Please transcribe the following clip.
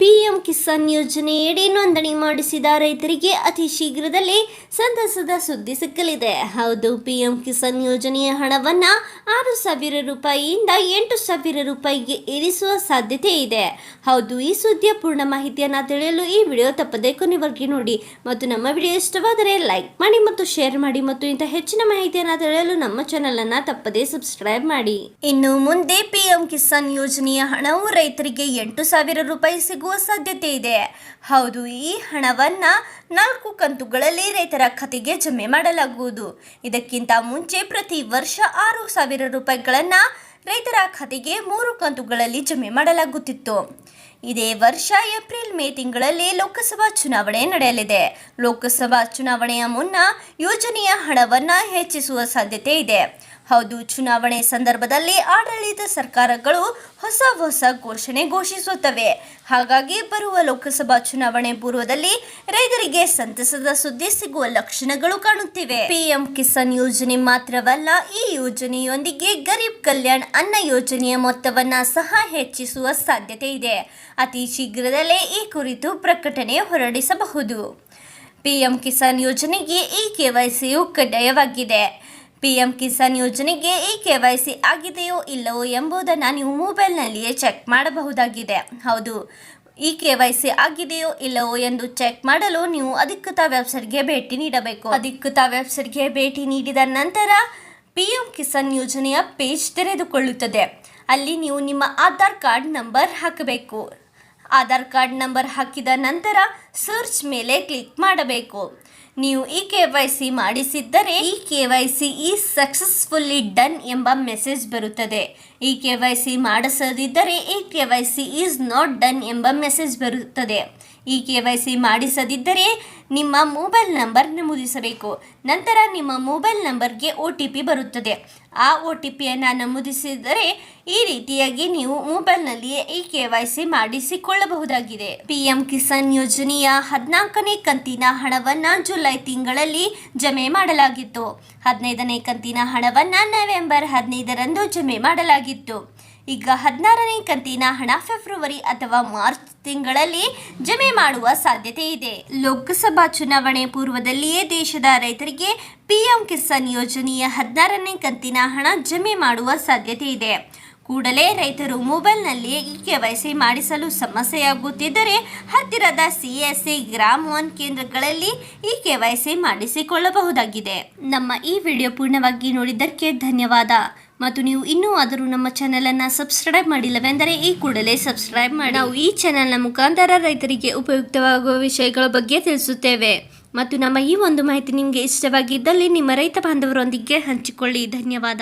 PM Kisan ಯೋಜನೆಯಡಿ ನೋಂದಣಿ ಮಾಡಿಸಿದ ರೈತರಿಗೆ ಅತಿ ಶೀಘ್ರದಲ್ಲಿ ಸಂತಸದ ಸುದ್ದಿ ಸಿಕ್ಕಲಿದೆ. ಹೌದು, ಪಿಎಂ ಕಿಸಾನ್ ಯೋಜನೆಯ ಹಣವನ್ನು ಆರು ಸಾವಿರ ರೂಪಾಯಿಯಿಂದ ಎಂಟು ಸಾವಿರ ರೂಪಾಯಿಗೆ ಏರಿಸುವ ಸಾಧ್ಯತೆ ಇದೆ. ಹೌದು, ಈ ಸುದ್ದಿಯ ಪೂರ್ಣ ಮಾಹಿತಿಯನ್ನು ತಿಳಿಯಲು ಈ ವಿಡಿಯೋ ತಪ್ಪದೆ ಕೊನೆವರೆಗೆ ನೋಡಿ. ಮತ್ತು ನಮ್ಮ ವಿಡಿಯೋ ಇಷ್ಟವಾದರೆ ಲೈಕ್ ಮಾಡಿ ಮತ್ತು ಶೇರ್ ಮಾಡಿ ಮತ್ತು ಇಂಥ ಹೆಚ್ಚಿನ ಮಾಹಿತಿಯನ್ನು ತಿಳಿಯಲು ನಮ್ಮ ಚಾನಲನ್ನು ತಪ್ಪದೆ ಸಬ್ಸ್ಕ್ರೈಬ್ ಮಾಡಿ. ಇನ್ನು ಮುಂದೆ ಪಿಎಂ ಕಿಸಾನ್ ಯೋಜನೆಯ ಹಣವು ರೈತರಿಗೆ ಎಂಟು ಸಾವಿರ ರೂಪಾಯಿ ಸಿಗುವ ಸಾಧ್ಯತೆ ಇದೆ. ಹೌದು, ಈ ಹಣವನ್ನ ನಾಲ್ಕು ಕಂತುಗಳಲ್ಲಿ ರೈತರ ಖಾತೆಗೆ ಜಮೆ ಮಾಡಲಾಗುವುದು. ಇದಕ್ಕಿಂತ ಮುಂಚೆ ಪ್ರತಿ ವರ್ಷ ಆರು ಸಾವಿರ ರೂಪಾಯಿಗಳನ್ನ ರೈತರ ಖಾತೆಗೆ ಮೂರು ಕಂತುಗಳಲ್ಲಿ ಜಮೆ ಮಾಡಲಾಗುತ್ತಿತ್ತು. ಇದೇ ವರ್ಷ ಏಪ್ರಿಲ್ ಮೇ ತಿಂಗಳಲ್ಲಿ ಲೋಕಸಭಾ ಚುನಾವಣೆ ನಡೆಯಲಿದೆ. ಲೋಕಸಭಾ ಚುನಾವಣೆಯ ಮುನ್ನ ಯೋಜನೆಯ ಹಣವನ್ನು ಹೆಚ್ಚಿಸುವ ಸಾಧ್ಯತೆ ಇದೆ. ಹೌದು, ಚುನಾವಣೆ ಸಂದರ್ಭದಲ್ಲಿ ಆಡಳಿತ ಸರ್ಕಾರಗಳು ಹೊಸ ಹೊಸ ಘೋಷಣೆ ಘೋಷಿಸುತ್ತವೆ. ಹಾಗಾಗಿ ಬರುವ ಲೋಕಸಭಾ ಚುನಾವಣೆ ಪೂರ್ವದಲ್ಲಿ ರೈತರಿಗೆ ಸಂತಸದ ಸುದ್ದಿ ಸಿಗುವ ಲಕ್ಷಣಗಳು ಕಾಣುತ್ತಿವೆ. ಪಿಎಂ ಕಿಸಾನ್ ಯೋಜನೆ ಮಾತ್ರವಲ್ಲ, ಈ ಯೋಜನೆಯೊಂದಿಗೆ ಗರೀಬ್ ಕಲ್ಯಾಣ್ ಅನ್ನ ಯೋಜನೆಯ ಮೊತ್ತವನ್ನ ಸಹ ಹೆಚ್ಚಿಸುವ ಸಾಧ್ಯತೆ ಇದೆ. ಅತಿ ಶೀಘ್ರದಲ್ಲೇ ಈ ಕುರಿತು ಪ್ರಕಟಣೆ ಹೊರಡಿಸಬಹುದು. ಪಿಎಂ ಕಿಸಾನ್ ಯೋಜನೆಗೆ ಈ ಕೆವೈಸಿಯು ಕಡ್ಡಾಯವಾಗಿದೆ. ಪಿಎಂ ಕಿಸಾನ್ ಯೋಜನೆಗೆ ಈ ಕೆ ವೈ ಸಿ ಆಗಿದೆಯೋ ಇಲ್ಲವೋ ಎಂಬುದನ್ನು ನೀವು ಮೊಬೈಲ್ನಲ್ಲಿಯೇ ಚೆಕ್ ಮಾಡಬಹುದಾಗಿದೆ. ಹೌದು, ಈ ಕೆ ವೈ ಸಿ ಆಗಿದೆಯೋ ಇಲ್ಲವೋ ಎಂದು ಚೆಕ್ ಮಾಡಲು ನೀವು ಅಧಿಕೃತ ವೆಬ್ಸೈಟ್ಗೆ ಭೇಟಿ ನೀಡಬೇಕು. ಅಧಿಕೃತ ವೆಬ್ಸೈಟ್ಗೆ ಭೇಟಿ ನೀಡಿದ ನಂತರ ಪಿಎಂ ಕಿಸಾನ್ ಯೋಜನೆಯ ಪೇಜ್ ತೆರೆದುಕೊಳ್ಳುತ್ತದೆ. ಅಲ್ಲಿ ನೀವು ನಿಮ್ಮ ಆಧಾರ್ ಕಾರ್ಡ್ ನಂಬರ್ ಹಾಕಬೇಕು. ಆಧಾರ್ ಕಾರ್ಡ್ ನಂಬರ್ ಹಾಕಿದ ನಂತರ ಸರ್ಚ್ ಮೇಲೆ ಕ್ಲಿಕ್ ಮಾಡಬೇಕು. ನೀವು ಈ K Y C ಮಾಡಿಸಿದ್ದರೆ e K Y C is successfully done ಎಂಬ ಮೆಸೇಜ್ ಬರುತ್ತದೆ. ಈ K Y C ಮಾಡಿಸದಿದ್ದರೆ E K Y C is not done ಎಂಬ ಮೆಸೇಜ್ ಬರುತ್ತದೆ. ಈ ಕೆ ವೈ ಸಿ ಮಾಡಿಸದಿದ್ದರೆ ನಿಮ್ಮ ಮೊಬೈಲ್ ನಂಬರ್ ನಮೂದಿಸಬೇಕು. ನಂತರ ನಿಮ್ಮ ಮೊಬೈಲ್ ನಂಬರ್ಗೆ ಒ ಟಿ ಪಿ ಬರುತ್ತದೆ. ಆ ಒ ಟಿ ಪಿಯನ್ನು ನಮೂದಿಸಿದರೆ ಈ ರೀತಿಯಾಗಿ ನೀವು ಮೊಬೈಲ್ನಲ್ಲಿಯೇ ಈ ಕೆ ವೈ ಸಿ ಮಾಡಿಸಿಕೊಳ್ಳಬಹುದಾಗಿದೆ. ಪಿ ಎಂ ಕಿಸಾನ್ ಯೋಜನೆಯ ಹದಿನಾಲ್ಕನೇ ಕಂತಿನ ಹಣವನ್ನು ಜುಲೈ ತಿಂಗಳಲ್ಲಿ ಜಮೆ ಮಾಡಲಾಗಿತ್ತು. ಹದಿನೈದನೇ ಕಂತಿನ ಹಣವನ್ನು ನವೆಂಬರ್ ಹದಿನೈದರಂದು ಜಮೆ ಮಾಡಲಾಗಿತ್ತು. ಈಗ ಹದಿನಾರನೇ ಕಂತಿನ ಹಣ ಫೆಬ್ರವರಿ ಅಥವಾ ಮಾರ್ಚ್ ತಿಂಗಳಲ್ಲಿ ಜಮೆ ಮಾಡುವ ಸಾಧ್ಯತೆ ಇದೆ. ಲೋಕಸಭಾ ಚುನಾವಣೆ ಪೂರ್ವದಲ್ಲಿಯೇ ದೇಶದ ರೈತರಿಗೆ ಪಿಎಂ ಕಿಸಾನ್ ಯೋಜನೆಯ ಹದಿನಾರನೇ ಕಂತಿನ ಹಣ ಜಮೆ ಮಾಡುವ ಸಾಧ್ಯತೆ ಇದೆ. ಕೂಡಲೇ ರೈತರು ಮೊಬೈಲ್ನಲ್ಲಿ ಈ ಕೆ ವೈ ಸಿ ಮಾಡಿಸಲು ಸಮಸ್ಯೆಯಾಗುತ್ತಿದ್ದರೆ ಹತ್ತಿರದ C S C Gram one ಕೇಂದ್ರಗಳಲ್ಲಿ ಈ ಕೆ ವೈ ಸಿ ಮಾಡಿಸಿಕೊಳ್ಳಬಹುದಾಗಿದೆ. ನಮ್ಮ ಈ ವಿಡಿಯೋ ಪೂರ್ಣವಾಗಿ ನೋಡಿದ್ದಕ್ಕೆ ಧನ್ಯವಾದ. ಮತ್ತು ನೀವು ಇನ್ನೂ ಆದರೂ ನಮ್ಮ ಚಾನೆಲನ್ನು ಸಬ್ಸ್ಕ್ರೈಬ್ ಮಾಡಿಲ್ಲವೆಂದರೆ ಈ ಕೂಡಲೇ ಸಬ್ಸ್ಕ್ರೈಬ್ ಮಾಡಿ. ನಾವು ಈ ಚಾನೆಲ್ನ ಮುಖಾಂತರ ರೈತರಿಗೆ ಉಪಯುಕ್ತವಾಗುವ ವಿಷಯಗಳ ಬಗ್ಗೆ ತಿಳಿಸುತ್ತೇವೆ. ಮತ್ತು ನಮ್ಮ ಈ ಒಂದು ಮಾಹಿತಿ ನಿಮಗೆ ಇಷ್ಟವಾಗಿದ್ದಲ್ಲಿ ನಿಮ್ಮ ರೈತ ಬಾಂಧವರೊಂದಿಗೆ ಹಂಚಿಕೊಳ್ಳಿ. ಧನ್ಯವಾದ.